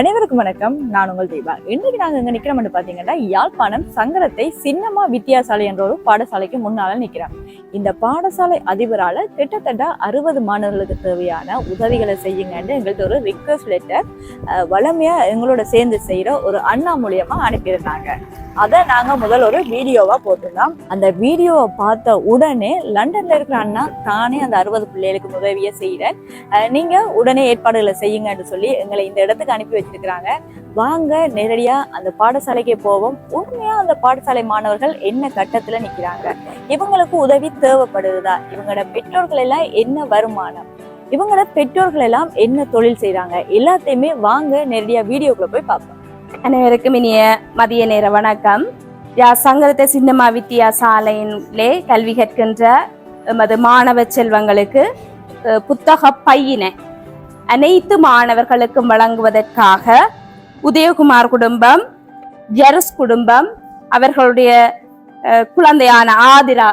அனைவருக்கும் வணக்கம். நான் உங்கள் தீபா இன்னைக்கு நாங்கள் இங்கே நிற்கிறோம்னு பார்த்தீங்கன்னா யாழ்ப்பாணம் சங்கரத்தை சின்னம்மா வித்தியாசாலை என்ற ஒரு பாடசாலைக்கு முன்னால் நிற்கிறோம் இந்த பாடசாலை அதிபரால் கிட்டத்தட்ட அறுபது மாணவர்களுக்கு தேவையான உதவிகளை செய்யுங்கன்னு எங்கள்கிட்ட ஒரு ரிக்வஸ்ட் லெட்டர் வளமையாக எங்களோட சேர்ந்து செய்கிற ஒரு அண்ணா மூலியமாக அனுப்பியிருந்தாங்க. அதை நாங்க முதல் ஒரு வீடியோவா போட்டிருந்தோம். அந்த வீடியோவை பார்த்த உடனே லண்டன்ல இருக்கிற அண்ணா தானே அந்த அறுபது பிள்ளைகளுக்கு உதவியை செய்யறேன் நீங்கள் நீங்க உடனே ஏற்பாடுகளை செய்யுங்கன்னு சொல்லி எங்களை இந்த இடத்துக்கு அனுப்பி வச்சிருக்கிறாங்க. வாங்க நேரடியா அந்த பாடசாலைக்கு போவோம். உண்மையாக அந்த பாடசாலை மாணவர்கள் என்ன கட்டத்துல நிக்கிறாங்க? இவங்களுக்கு உதவி தேவைப்படுதா? இவங்களோட பெற்றோர்கள் எல்லாம் என்ன வருமானம்? இவங்களோட பெற்றோர்கள் எல்லாம் என்ன தொழில் செய்கிறாங்க எல்லாத்தையுமே வாங்க நேரடியாக வீடியோக்குள்ளே போய் பார்ப்போம். அனைவருக்கும் இனிய மதிய நேர வணக்கம். யா சங்கரத்தை சின்னமா வித்தியாசாலையிலே கல்வி கற்கின்ற எமது மாணவ செல்வங்களுக்கு புத்தக பையினை அனைத்து மாணவர்களுக்கும் வழங்குவதற்காக உதயகுமார் குடும்பம் ஜெரஸ் குடும்பம் அவர்களுடைய குழந்தையான ஆதிரா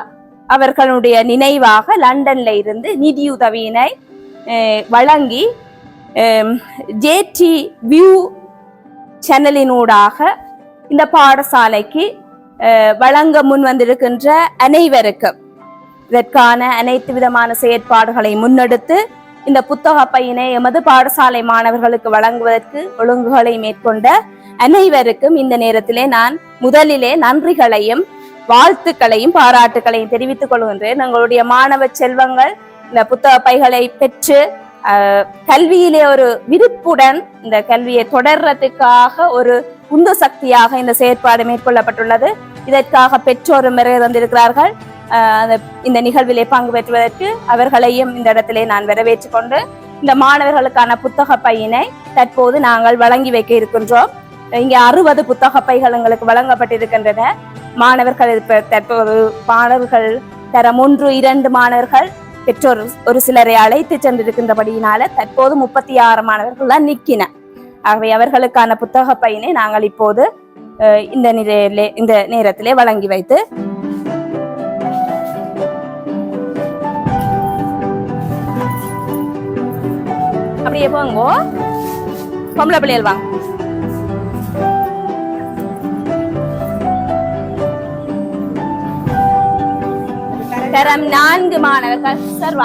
அவர்களுடைய நினைவாக லண்டன்ல இருந்து நிதியுதவியினை வழங்கி ஜேடி வியூ சேனலினூடாக இந்த பாடசாலைக்கு வழங்க முன் வந்திருக்கின்ற அனைவருக்கும் இதற்கான அனைத்து விதமான செயற்பாடுகளை முன்னெடுத்து இந்த புத்தக பையனை எமது பாடசாலை மாணவர்களுக்கு வழங்குவதற்கு ஒழுங்குகளை மேற்கொண்ட அனைவருக்கும் இந்த நேரத்திலே நான் முதலிலே நன்றிகளையும் வாழ்த்துக்களையும் பாராட்டுக்களையும் தெரிவித்துக் கொள்கின்றேன். எங்களுடைய மாணவ செல்வங்கள் இந்த புத்தக பைகளை பெற்று கல்வியிலே ஒரு விருப்புடன் இந்த கல்வியை தொடர்றதுக்காக ஒரு உந்து சக்தியாக இந்த செயற்பாடு மேற்கொள்ளப்பட்டுள்ளது. இதற்காக பெற்றோரும் வருகை வந்திருக்கிறார்கள். அந்த- இந்த நிகழ்விலே பங்கு பெற்றுவதற்கு அவர்களையும் இந்த இடத்திலே நான் வரவேற்று கொண்டு இந்த மாணவர்களுக்கான புத்தக பையினை தற்போது நாங்கள் வழங்கி வைக்க இருக்கின்றோம். இங்கே அறுபது புத்தக பைகள் எங்களுக்கு வழங்கப்பட்டிருக்கின்றன. மாணவர்கள் தற்போது மாணவர்கள் தரம் ஒன்று இரண்டு மாணவர்கள் பெற்றோர் ஒரு சிலரை அழைத்து சென்றிருக்கின்றபடியினால தற்போது முப்பத்தி ஆறு மாணவர்கள் தான் நிக்கின. ஆகவே அவர்களுக்கான புத்தக பையனை நாங்கள் இப்போது இந்த நிலையிலே இந்த நேரத்திலே வழங்கி வைத்து அப்படியே போங்கோ. பொம்பளை பிள்ளைகள் வாங்க. தரம் நான்கு மாணவர்கள் சார்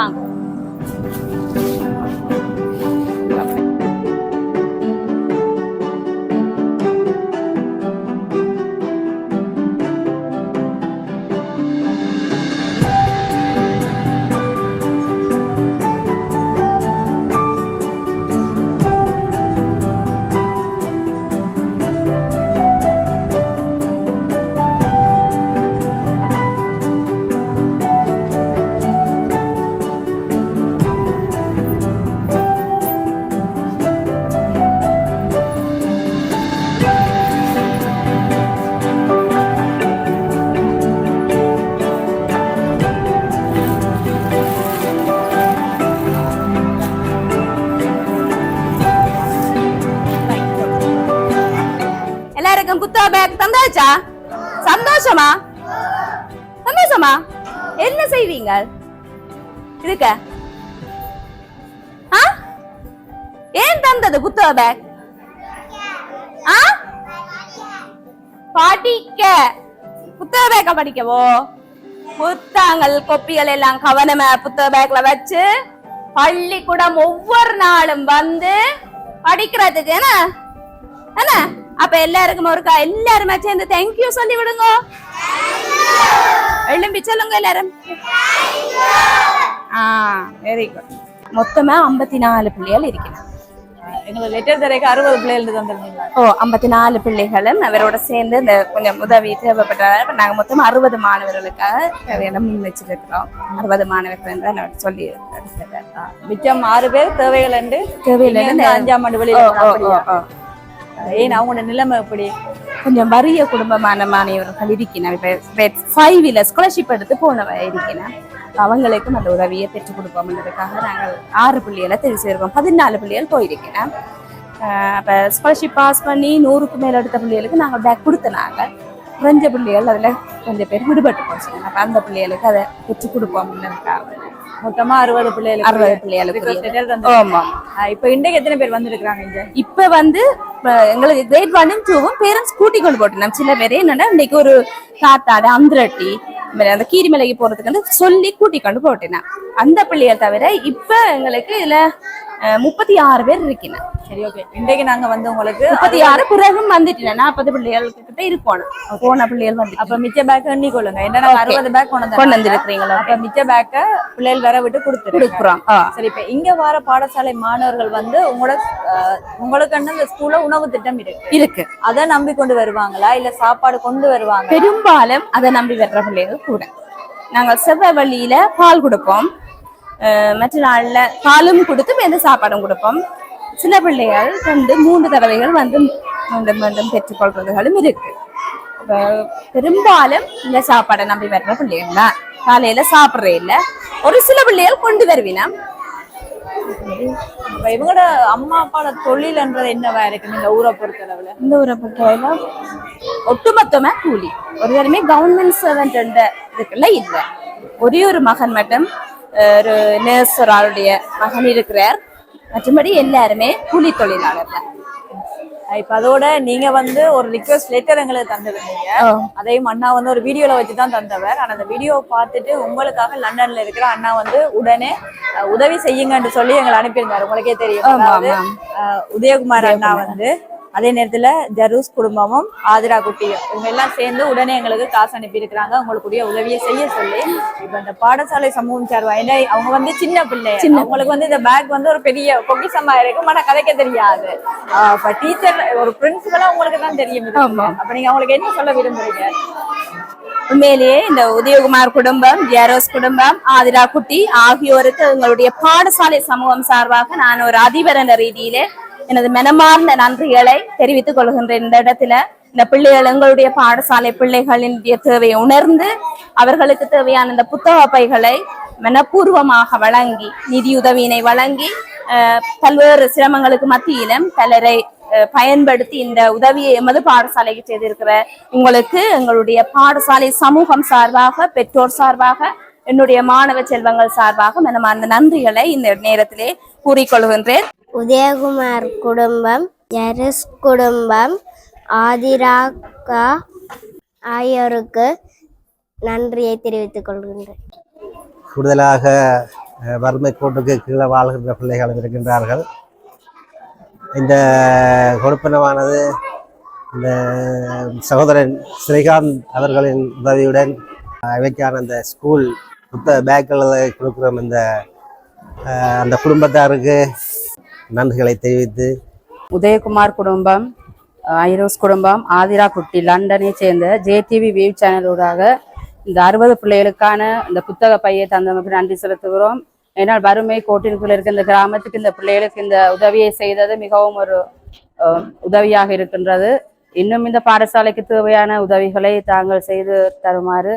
பேக் சந்தோஷமா? சந்தோஷமா? என்ன செய்வீங்க இருக்க ஆ? ஏன் தந்தது புத்தக பேக் ஆ? படிக்க. புத்தக பேக்க படிக்கவோ? புத்தகங்கள் கொப்பிகள் எல்லாம் கவனமா புத்தக பேக்ல வச்சு பள்ளிக்கூடம் ஒவ்வொரு நாளும் வந்து படிக்கிறதுக்கு என்ன? என்ன? அப்ப எல்லாருக்கும் ஒருக்கா எல்லாருமே சேர்ந்து தேங்க்யூ சொல்லி விடுங்க. எழும்பி சொல்லுங்க எல்லாரும். ஆ வெரி குட் மொத்தமா ஐம்பத்தி நாலு பிள்ளைகள் இருக்கிறாங்க. எங்களை லெட்டர் தரைக்கு அறுபது பிள்ளைகள் தந்திருந்தீங்களா? ஓ ஐம்பத்தி நாலு பிள்ளைகளும் அவரோட சேர்ந்து இந்த கொஞ்சம் உதவி தேவைப்பட்டதால இப்ப நாங்க மொத்தம் அறுபது மாணவர்களுக்காக முன் வச்சிருக்கிறோம். அறுபது மாணவர்கள் என்று நான் சொல்லி. மிச்சம் ஆறு பேர் தேவைகள் இந்த அஞ்சாம் ஆண்டு வெளியில. ஏன் அவங்களோட நிலைமை எப்படி? கொஞ்சம் வறிய குடும்பமான மாணவர்கள் இருக்கணும் இப்ப ஃபைவ்ல ஸ்காலர்ஷிப் எடுத்து போனவ இருக்கணும் அவங்களுக்கும் அந்த உதவியை பெற்றுக் கொடுப்போம்ன்றதுக்காக நாங்கள் ஆறு பிள்ளைகளை தெரிவு செய்திருக்கோம். பதினாலு பிள்ளைகள் போயிருக்கேன் ஆஹ் அப்ப ஸ்காலர்ஷிப் பாஸ் பண்ணி நூறுக்கு மேல எடுத்த பிள்ளைகளுக்கு நாங்கள் பேக் கொடுத்தனாங்க குறைஞ்ச பிள்ளைகள் அதுல கொஞ்சம் பேர் விடுபட்டு போச்சு அப்ப அந்த பிள்ளைகளுக்கு அதை பெற்றுக் கொடுப்போம்ன்றதுக்காக மொத்தமா அறுபது பிள்ளைகளுக்கு அறுபது பிள்ளைகளுக்கு request letter தந்திருக்கீங்க. ஆமா. ஆ, இப்ப இன்றைக்கு எத்தனை பேர் வந்திருக்கிறாங்க இங்க? இப்ப வந்து எங்களுக்கு கிரேட் ஒன்னும் டூவும் பேரண்ட்ஸ் கூட்டி கொண்டு போட்டோம் சில பேர் என்னன்னா இன்னைக்கு ஒரு காத்தாடு அந்திரட்டி அந்த கீரிமலைக்கு போறதுக்கு வந்து சொல்லி கூட்டி கொண்டு போட்டேன் அந்த பிள்ளைகள் தவிர இப்ப எங்களுக்கு இதுல அஹ், முப்பத்தி ஆறு பேர் இருக்கணும் சரி ஓகே இன்றைக்கு நாங்க வந்து உங்களுக்கு முப்பத்தி ஆறு பிறகும் வந்துட்டேன் நாற்பது பிள்ளைகள் கிட்ட இருக்கணும் போன பிள்ளைகள் வந்து அப்ப மிச்ச பேக் எண்ணி கொள்ளுங்க. Okay. அறுபது பேக் கொண்டு கொண்டு வந்திருக்கிறீங்களா? அப்ப மிச்ச பேக்க பிள்ளைகள் வர விட்டு கொடுத்துருக்கோம் கொடுக்குறோம். சரி இப்ப இங்க வர பாடசாலை மாணவர்கள் வந்து உங்களோட உங்களுக்கு இந்த ஸ்கூல்ல உணவு திட்டம் இருக்கு? இருக்கு. அதை நம்பி கொண்டு வருவாங்களா? இல்ல சாப்பாடு கொண்டு வருவாங்க பெரும்பாலும் அதை நம்பி வர்ற பிள்ளைகள் கூட. நாங்கள் செவ்வாய் வழியில பால் கொடுப்போம். மற்ற நாள்ல பாலும் கொடுத்து எந்த சாப்பாடும் கொடுப்போம். சில பிள்ளைகள் ரெண்டு மூன்று தடவைகள் வந்து மீண்டும் மீண்டும் பெற்றுக்கொள்றதுகளும் இருக்கு. பெரும்பாலும் இந்த சாப்பாடை நம்பி வர்ற பிள்ளைகள் தான். காலையில சாப்பிட்றே இல்ல. ஒரு சில பிள்ளைகள் கொண்டு வருவினா. இவங்களோட அம்மா அப்பாவோட தொழில்ன்றது என்னவா இருக்கு இந்த ஊரை பொறுத்தளவுல? இந்த ஊரை பொறுத்தவரையில ஒட்டுமொத்தமா கூலி. ஒரு தடவை கவர்மெண்ட் சர்வெண்ட் இதுக்குள்ள இல்ல. ஒரே ஒரு மகன் மட்டும் ஒரு நர்ஸ் ஒரு ஆளுடைய மகன் இருக்கிறார். மற்றபடி எல்லாருமே கூலி தொழிலாளர் தான் இப்ப அதோட நீங்க வந்து ஒரு ரிக்வெஸ்ட் லெட்டர் எங்களுக்கு தந்திருந்தீங்க. அதையும் அண்ணா வந்து ஒரு வீடியோல வச்சு தான் தந்தவர். ஆனா அந்த வீடியோவை பார்த்துட்டு உங்களுக்காக லண்டன்ல இருக்கிற அண்ணா வந்து உடனே உதவி செய்யுங்கன்னு சொல்லி எங்களை அனுப்பியிருந்தாரு. உங்களுக்கே தெரியும். உதயகுமார் அண்ணா வந்து அதே நேரத்துல ஜரூஸ் குடும்பமும் ஆதிரா குட்டியும் இவங்க எல்லாம் சேர்ந்து உடனே எங்களுக்கு காசு அனுப்பி இருக்கிறாங்க உங்களுக்குரிய உதவியை செய்ய சொல்லி இப்ப இந்த பாடசாலை சமூகம் சார்பா ஏன்னா அவங்க வந்து சின்ன பிள்ளை. அவங்களுக்கு வந்து இந்த பேக் வந்து ஒரு பெரிய பொக்கிஷமா இருக்கும். ஆனா கதைக்க தெரியாது. இப்ப டீச்சர் ஒரு பிரின்சிபலா உங்களுக்கு தான் தெரியும். அப்ப நீங்க அவங்களுக்கு என்ன சொல்ல விரும்புறீங்க? உண்மையிலேயே இந்த உதயகுமார் குடும்பம் ஜெரோஸ் குடும்பம் ஆதிரா குட்டி ஆகியோருக்கு எங்களுடைய பாடசாலை சமூகம் சார்பாக நான் ஒரு அதிபர் என்ற ரீதியிலே எனது மனமார்ந்த நன்றிகளை தெரிவித்துக் கொள்கின்றேன். இந்த இடத்துல இந்த பிள்ளைகள் எங்களுடைய பாடசாலை பிள்ளைகளின் தேவையை உணர்ந்து அவர்களுக்கு தேவையான இந்த புத்தக பைகளை மனப்பூர்வமாக வழங்கி நிதியுதவியினை வழங்கி பல்வேறு சிரமங்களுக்கு மத்தியிலும் பலரை அஹ், பயன்படுத்தி இந்த உதவியை எமது பாடசாலைக்கு செய்திருக்கிற உங்களுக்கு எங்களுடைய பாடசாலை சமூகம் சார்பாக பெற்றோர் சார்பாக என்னுடைய மாணவ செல்வங்கள் சார்பாக மனமார்ந்த நன்றிகளை இந்த நேரத்திலே கூறிக்கொள்கின்றேன். உதயகுமார் குடும்பம் ஜெரஸ் குடும்பம் ஆதிராக்கா ஆகியோருக்கு நன்றியை தெரிவித்துக் கொள்கின்றேன். கூடுதலாக வறுமை கோட்டுக்கு கீழே வாழ்கின்ற பிள்ளைகளும் இருக்கின்றார்கள். இந்த கொடுப்பனவானது இந்த சகோதரன் ஸ்ரீகாந்த் அவர்களின் உதவியுடன் இவைக்கான அந்த ஸ்கூல் புத்த பேக்கில் கொடுக்குறோம். இந்த அந்த குடும்பத்தாருக்கு நன்றிகளை தெரிவித்து உதயகுமார் குடும்பம் ஐரோஸ் குடும்பம் ஆதிரா குட்டி லண்டனை சேர்ந்த ஜேடிவி வியூ சேனலூடாக இந்த அறுபது பிள்ளைகளுக்கான இந்த புத்தக பையை தந்தமைக்கு நன்றி செலுத்துகிறோம். ஏன்னால் வறுமை கோட்டின்குள்ள இருக்க இந்த கிராமத்துக்கு இந்த பிள்ளைகளுக்கு இந்த உதவியை செய்தது மிகவும் ஒரு உதவியாக இருக்கின்றது. இன்னும் இந்த பாடசாலைக்கு தேவையான உதவிகளை தாங்கள் செய்து தருமாறு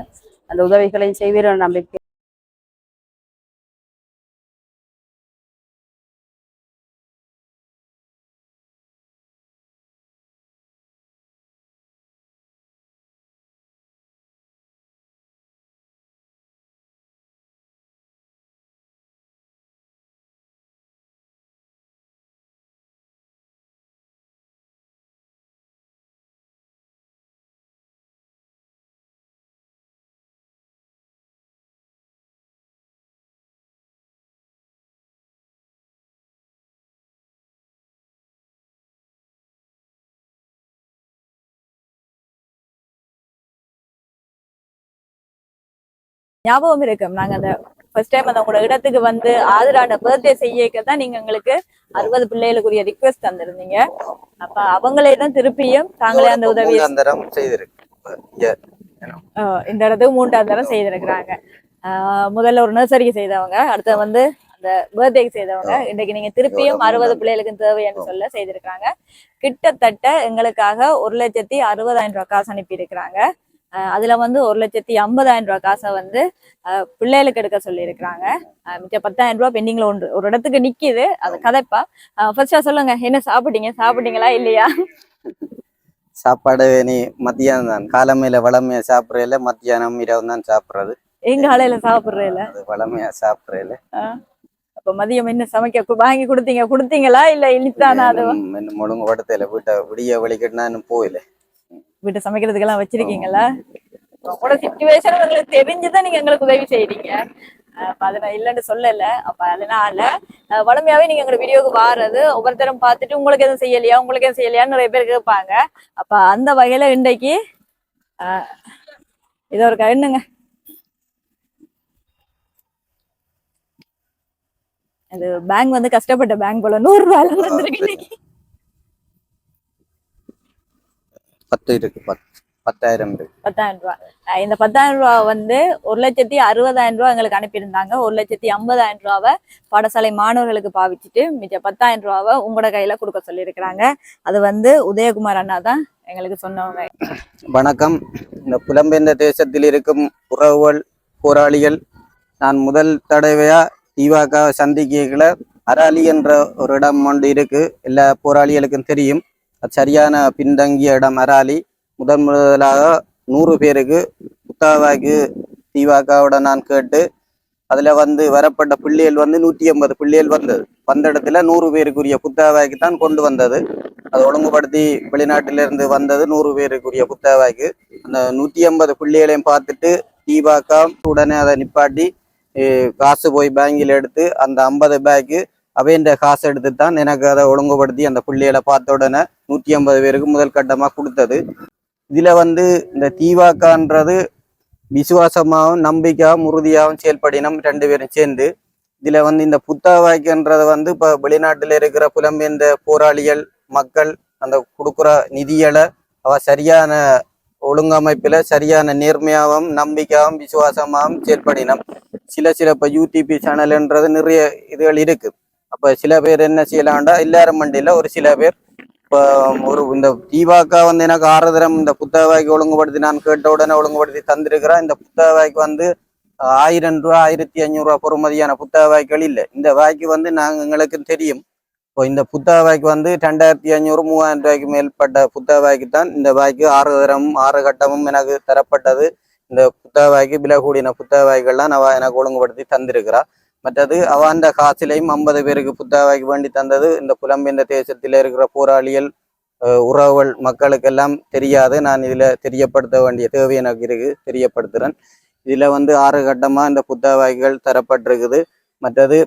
அந்த உதவிகளையும் செய்வீர்கள் நம்பிக்கை ஞாபகம் இருக்கும் நாங்க அந்த ஃபர்ஸ்ட் டைம் அந்த உங்களோட இடத்துக்கு வந்து ஆதிராட பர்த்டே செய்யக்க தான் நீங்க எங்களுக்கு அறுபது பிள்ளைகளுக்குரிய ரிக்வெஸ்ட் தந்திருந்தீங்க. அப்ப அவங்களே தான் திருப்பியும் தாங்களே அந்த ஆஹ் இந்த இடத்துக்கு மூன்றாம் தரம் செய்திருக்கிறாங்க. முதல்ல ஒரு நர்சரிக்கு செய்தவங்க அடுத்து வந்து அந்த பர்த்டேக்கு செய்தவங்க. இன்னைக்கு நீங்க திருப்பியும் அறுபது பிள்ளைகளுக்கு. தேவைன்னு சொல்ல செய்திருக்காங்க கிட்டத்தட்ட எங்களுக்காக ஒரு லட்சத்தி அறுபதாயிரம் ரூபாய் காசு அனுப்பி இருக்கிறாங்க அதுல வந்து ஒரு லட்சத்தி ஐம்பதாயிரம் ரூபாய் காசை வந்து பிள்ளைகளுக்கு எடுக்க சொல்லி இருக்கிறாங்க மிச்சம் பத்தாயிரம் ரூபாய் பெண்டிங்ல ஒன்று ஒரு இடத்துக்கு நிக்குது. அது கதைப்பா. ஃபர்ஸ்டா சொல்லுங்க என்ன சாப்பிட்டீங்க சாப்பிட்டீங்களா இல்லையா? சாப்பாடு நீ மத்தியானம் தான். காலமையில வளமையா சாப்பிட்றதுல மத்தியானம் இரவு தான் சாப்பிட்றது. எங்க ஆலையில சாப்பிடுறேல? வளமையா சாப்பிட்றதுல அப்ப மதியம் என்ன சமைக்க வாங்கி கொடுத்தீங்க கொடுத்தீங்களா இல்ல இனித்தானா அது இன்னும் ஒழுங்குபடுத்தல வீட்டை விடிய வலிக்கட்டுனா இன்னும் போயில வீட்டை சமைக்கிறதுக்கெல்லாம் வச்சிருக்கீங்களா உங்களோட சுச்சுவேஷன் உங்களுக்கு தெரிஞ்சுதான் நீங்க எங்களுக்கு உதவி செய்றீங்க. அஹ் அப்ப அதை நான் இல்லைன்னு சொல்லல. அப்ப அதனால வளமையாவே நீங்க எங்க வீடியோக்கு வாரது ஒவ்வொருத்தரும் பார்த்துட்டு உங்களுக்கு எதுவும் செய்யலையா உங்களுக்கு எதுவும் செய்யலையான்னு நிறைய பேர் கேட்பாங்க. அப்ப அந்த வகையில இன்றைக்கு இது ஒரு கண்ணுங்க அது பேங்க் வந்து கஷ்டப்பட்ட பேங்க் போல நூறு வந்திருக்கு இன்னைக்கு. பத்து இருக்கு பத்து பத்தாயிரம் இருக்கு. பத்தாயிரம் ரூபாய் இந்த பத்தாயிரம் ரூபாய் வந்து ஒரு லட்சத்தி அறுபதாயிரம் ரூபாய் எங்களுக்கு அனுப்பியிருந்தாங்க. ஒரு லட்சத்தி ஐம்பதாயிரம் ரூபாவை பாடசாலை மாணவர்களுக்கு பாவிச்சுட்டு மிச்ச பத்தாயிரம் ரூபாவை உங்களோட கையில கொடுக்க சொல்லியிருக்கிறாங்க. அது வந்து உதயகுமார் அண்ணா தான் எங்களுக்கு சொன்னவங்க. வணக்கம். இந்த புலம்பெயர்ந்த தேசத்தில் இருக்கும் உறவுகள் போராளிகள் நான் முதல் தடவையா திவாக சந்திக்கல அராலி என்ற ஒரு இடம் ஒன்று இருக்கு. எல்லா போராளிகளுக்கும் தெரியும். சரியான பின்தங்கிய இடம். அராலி முதன் முதலாக நூறு பேருக்கு புத்தாவாக்கு திவாகாவோட நான் கேட்டு அதில் வந்து வரப்பட்ட பிள்ளைகள் வந்து நூற்றி ஐம்பது பிள்ளைகள் வந்தது. வந்த இடத்துல நூறு பேருக்குரிய புத்தாவாய்க்கு தான் கொண்டு வந்தது. அது ஒழுங்குபடுத்தி வெளிநாட்டிலிருந்து வந்தது நூறு பேருக்குரிய புத்தாவாய்க்கு அந்த நூற்றி ஐம்பது பிள்ளைகளையும் பார்த்துட்டு தீபாக்கா உடனே அதை நிப்பாட்டி காசு போய் பேங்கில் எடுத்து அந்த ஐம்பது பேக்கு அவைன்ற காசு எடுத்து தான் எனக்கு அதை ஒழுங்குபடுத்தி அந்த பிள்ளைகளை பார்த்த உடனே நூற்றி ஐம்பது பேருக்கு முதல் கட்டமாக கொடுத்தது. இதுல வந்து இந்த தீவாக்கான்றது விசுவாசமாகவும் நம்பிக்கையாகவும் உறுதியாகவும் செயல்படினம் ரெண்டு பேரும் சேர்ந்து. இதுல வந்து இந்த புத்தாவாய்க்குன்றது வந்து இப்ப வெளிநாட்டுல இருக்கிற புலம்பெயர்ந்த போராளிகள் மக்கள் அந்த கொடுக்குற நிதிகளை அவ சரியான ஒழுங்கமைப்புல சரியான நேர்மையாகவும் நம்பிக்கையாகவும் விசுவாசமாகவும் செயல்படினம். சில சில இப்ப யூடிபி சேனல்ன்றது நிறைய இதுகள் இருக்கு. அப்ப சில பேர் என்ன செய்யலாம்டா எல்லாரும் மண்டியில ஒரு சில பேர் இப்போ ஒரு இந்த தீபாக்கா வந்து எனக்கு ஆறுதரம் இந்த புத்தகவாய்க்கு ஒழுங்குபடுத்தி நான் கேட்ட உடனே ஒழுங்குபடுத்தி தந்திருக்கிறேன் இந்த புத்தகவாய்க்கு வந்து ஆயிரம் ரூபா ஆயிரத்தி ஐநூறுரூவா ரூபா பொறுமதியான புத்தக வாய்க்கள் இல்லை. இந்த வாய்க்கு வந்து நாங்கள் எங்களுக்கு தெரியும். இப்போ இந்த புத்தக வாய்க்கு வந்து ரெண்டாயிரத்தி ஐநூறு மூவாயிரம் ரூபாய்க்கு மேற்பட்ட புத்தக வாய்க்கு தான் இந்த வாய்க்கு ஆறு தரமும் ஆறு கட்டமும் எனக்கு தரப்பட்டது. இந்த புத்தக வாய்க்கு விலை கூடின புத்தக வாய்க்கள்லாம் எனக்கு ஒழுங்குபடுத்தி தந்திருக்கிறா. மற்றது அவாண்ட காசிலையும் ஐம்பது பேருக்கு புத்தாவைக்கு வேண்டி தந்தது. இந்த புலம்பெயர்ந்த தேசத்தில் இருக்கிற போராளிகள் உறவுகள் மக்களுக்கெல்லாம் தெரியாது. நான் இதில் தெரியப்படுத்த வேண்டிய தேவை எனக்கு இருக்கு. தெரியப்படுத்துகிறேன் இதில் வந்து ஆறு கட்டமாக இந்த புத்தாவாய்கள் தரப்பட்டிருக்குது. மற்றது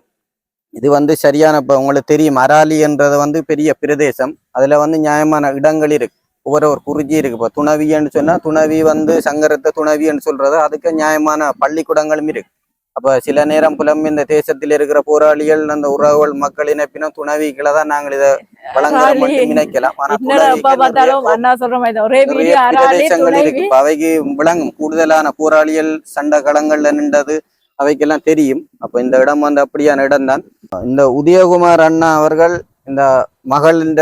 இது வந்து சரியான இப்போ உங்களுக்கு தெரியும். அராலின்றது வந்து பெரிய பிரதேசம். அதில் வந்து நியாயமான இடங்கள் இருக்கு. ஒவ்வொரு ஒரு குறிஞ்சி இருக்கு. இப்போ துணவின்னு சொன்னால் துணவி வந்து சங்கரத்தை துணவின்னு சொல்றது. அதுக்கு நியாயமான பள்ளிக்கூடங்களும் இருக்கு. அப்ப சில நேரம் புலம்பெயர்ந்த தேசத்தில் இருக்கிற போராளிகள் அந்த உறவுகள் மக்கள் இணைப்பினும் துணவிகளை தான் நாங்கள் இதை வழங்குற அராலி. மட்டும் நினைக்கலாம். ஆனா என்னடா எப்ப துணவிக்கு பார்த்தாலும் நிறைய அண்ணா சொல்ற மாதிரி தான். ஒரே நிறைய வீடியோ அராலி பிரதேசங்கள் துணைவி. இருக்கு. இப்ப அவைக்கு விளங்கும். கூடுதலான போராளிகள் சண்டை களங்கள்ல நின்றது அவைக்கெல்லாம் தெரியும். அப்ப இந்த இடம் வந்து அப்படியான இடம்தான். இந்த உதயகுமார் அண்ணா அவர்கள் இந்த மகள் இந்த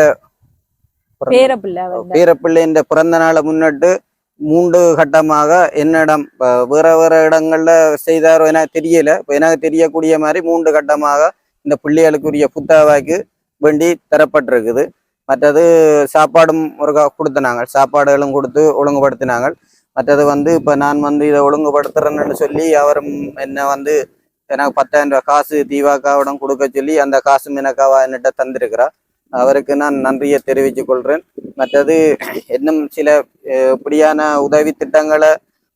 பேரப்பிள்ளை பேரப்பிள்ளை இந்த பிறந்த நாளை முன்னிட்டு மூன்று கட்டமாக என்னிடம் வேற வேற இடங்கள்ல செய்தாரோ எனக்கு தெரியல. இப்போ எனக்கு தெரியக்கூடிய மாதிரி மூன்று கட்டமாக இந்த பிள்ளைகளுக்குரிய புத்தாவாய்க்கு வேண்டி தரப்பட்டிருக்குது. மற்றது சாப்பாடும் ஒரு க- கொடுத்தனாங்க. சாப்பாடுகளும் கொடுத்து ஒழுங்குபடுத்தினாங்க. மற்றது வந்து இப்ப நான் வந்து இதை ஒழுங்குபடுத்துறேன்னு சொல்லி அவரும் என்ன வந்து எனக்கு பத்தாயிரம் ரூபாய் காசு தீவாக்காவிடம் கொடுக்க சொல்லி அந்த காசும் எனக்காவா என்னிட்ட தந்திருக்கிறா அவருக்கு நான் நன்றியை தெரிவித்துக் கொள்றேன் மற்றது இன்னும் சில இப்படியான உதவி திட்டங்களை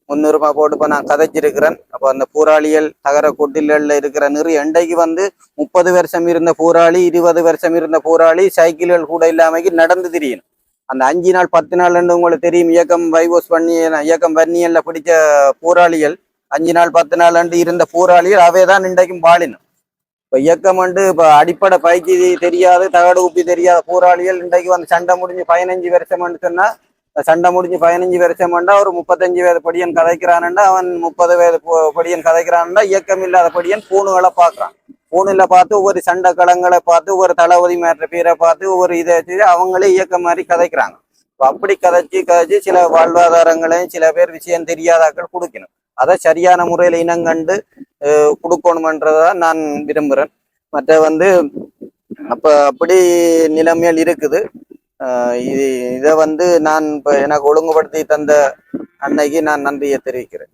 முன்னுரிமை போட்டு இப்போ நான் கதைச்சிருக்கிறேன். அப்போ அந்த போராளிகள் தகர கொட்டில்களில் இருக்கிற நிறைய இன்றைக்கு வந்து முப்பது வருஷம் இருந்த போராளி இருபது வருஷம் இருந்த போராளி சைக்கிள்கள் கூட இல்லாமல் நடந்து திரியணும் அந்த அஞ்சு நாள் பத்து நாள் உங்களுக்கு தெரியும் இயக்கம் வைவோஸ் பண்ணி இயக்கம் வன்னியல்ல பிடிச்ச போராளிகள் அஞ்சு நாள் பத்து நாள் இருந்த போராளிகள் அவை தான் இன்றைக்கும் வாழினும். இப்போ இயக்கம் வந்து இப்போ அடிப்படை பயிற்சி தெரியாது தகடு உப்பி தெரியாத. போராளிகள் இன்றைக்கு வந்து சண்டை முடிஞ்சு பதினஞ்சு வருஷம்னு சொன்னா சண்டை முடிஞ்சு பதினஞ்சு வருஷம்டா ஒரு முப்பத்தஞ்சு வயது படியன் கதைக்கிறான்டா அவன் முப்பது வயது படியன் கதைக்கிறான்டா இயக்கம் இல்லாத படியன் பூணுகளை பார்க்குறான். பூணுல பார்த்து ஒவ்வொரு சண்டை களங்களை பார்த்து ஒவ்வொரு தளபதி மேற்ற பேரை பார்த்து ஒவ்வொரு இதை வச்சு அவங்களே இயக்கம் மாதிரி கதைக்கிறாங்க. அப்படி கதைச்சு கதைச்சு சில வாழ்வாதாரங்களையும் சில பேர் விஷயம் தெரியாதாக்கள் கொடுக்கணும். அதை சரியான முறையில் இனங்கண்டு கொடுக்கணுமன்றதான் நான் விரும்புகிறேன் மற்ற வந்து அப்ப அப்படி நிலைமையில் இருக்குது. இது இதை வந்து நான் இப்போ எனக்கு ஒழுங்குபடுத்தி தந்த அன்னைக்கு நான் நன்றியை தெரிவிக்கிறேன்.